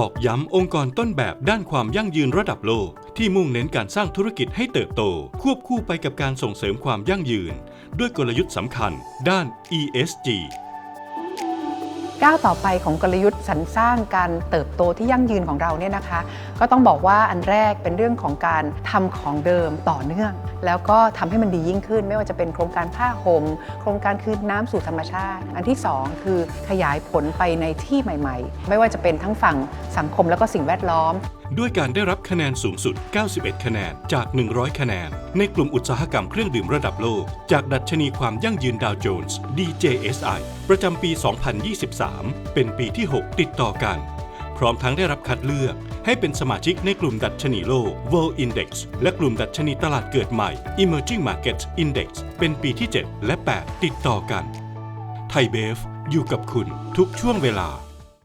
ตอกย้ำองค์กรต้นแบบด้านความยั่งยืนระดับโลก ที่มุ่งเน้นการสร้างธุรกิจให้เติบโต ควบคู่ไปกับการส่งเสริมความยั่งยืน ด้วยกลยุทธ์สำคัญ ด้าน ESG ก้าวต่อไปของกลยุทธ์สรรสร้างการเติบโตที่ยั่งยืนของเราเนี่ยนะคะ ก็ต้องบอกว่าอันแรกเป็นเรื่องของการทำของเดิมต่อเนื่อง แล้วก็ทำให้มันดียิ่งขึ้น ไม่ว่าจะเป็นโครงการผ้าห่มโครงการคืนน้ำสู่ธรรมชาติ อันที่สองคือขยายผลไปในที่ใหม่ ๆ ไม่ว่าจะเป็นทั้งฝั่งสังคมแล้วก็สิ่งแวดล้อม ด้วยการได้รับคะแนนสูงสุด 91 คะแนนจาก 100 คะแนน ในกลุ่มอุตสาหกรรมเครื่องดื่มระดับโลก จากดัชนีความยั่งยืนดาวโจนส์ DJSI ประจำปี 2023 เป็นปีที่ 6 ติดต่อกัน พร้อมทั้งได้รับคัดเลือก ให้เป็นสมาชิกในกลุ่มดัชนีโลก World Index และกลุ่มดัชนีตลาดเกิดใหม่ Emerging Markets Index เป็นปีที่ 7 และ 8 ติดต่อกัน ไทยเบฟอยู่กับคุณทุกช่วงเวลา